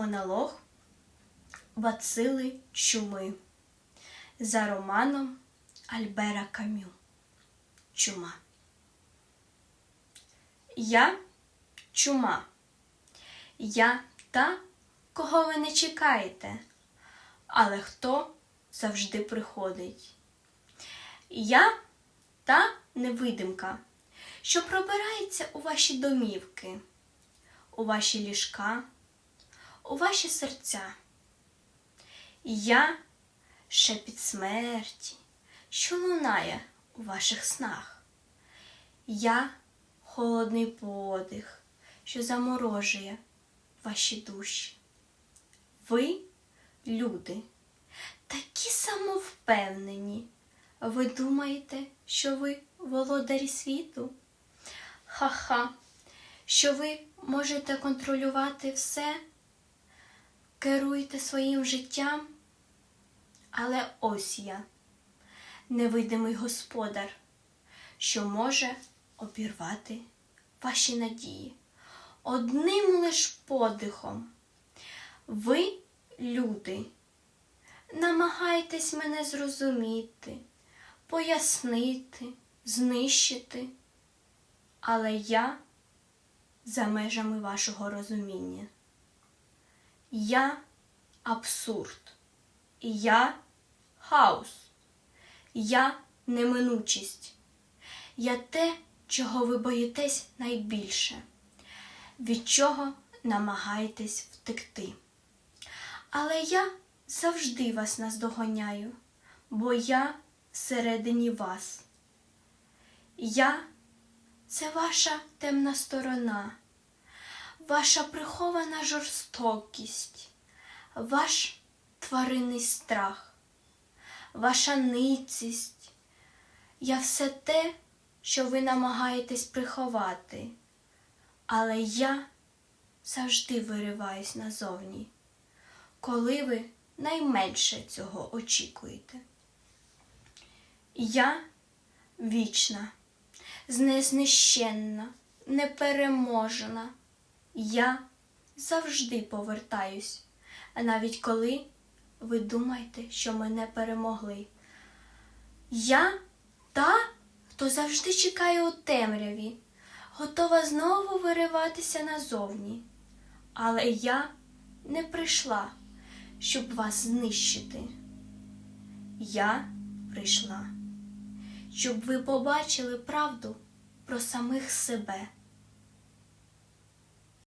Монолог Бацили чуми за романом Альбера Камю. Чума. Я чума. Я та, кого ви не чекаєте, але хто завжди приходить. Я та невидимка, що пробирається у ваші домівки, у ваші ліжка, у ваші серця. Я шепіт смерті, що лунає у ваших снах. Я холодний подих, що заморожує ваші душі. Ви, люди, такі самовпевнені. Ви думаєте, що ви володарі світу? Ха-ха, що ви можете контролювати все, керуєте своїм життям. Але ось я, невидимий господар, що може обірвати ваші надії одним лиш подихом. Ви, люди, намагаєтесь мене зрозуміти, пояснити, знищити, але я за межами вашого розуміння. Я абсурд. Я хаос. Я неминучість. Я те, чого ви боїтесь найбільше, від чого намагаєтесь втекти. Але я завжди вас наздоганяю, бо я всередині вас. Я це ваша темна сторона, ваша прихована жорстокість, ваш тваринний страх, ваша ницість. Я все те, що ви намагаєтесь приховати, але я завжди вириваюсь назовні, коли ви найменше цього очікуєте. Я вічна, незнищенна, непереможена. Я завжди повертаюсь, а навіть коли ви думаєте, що мене перемогли. Я та, хто завжди чекає у темряві, готова знову вириватися назовні. Але я не прийшла, щоб вас знищити. Я прийшла, щоб ви побачили правду про самих себе.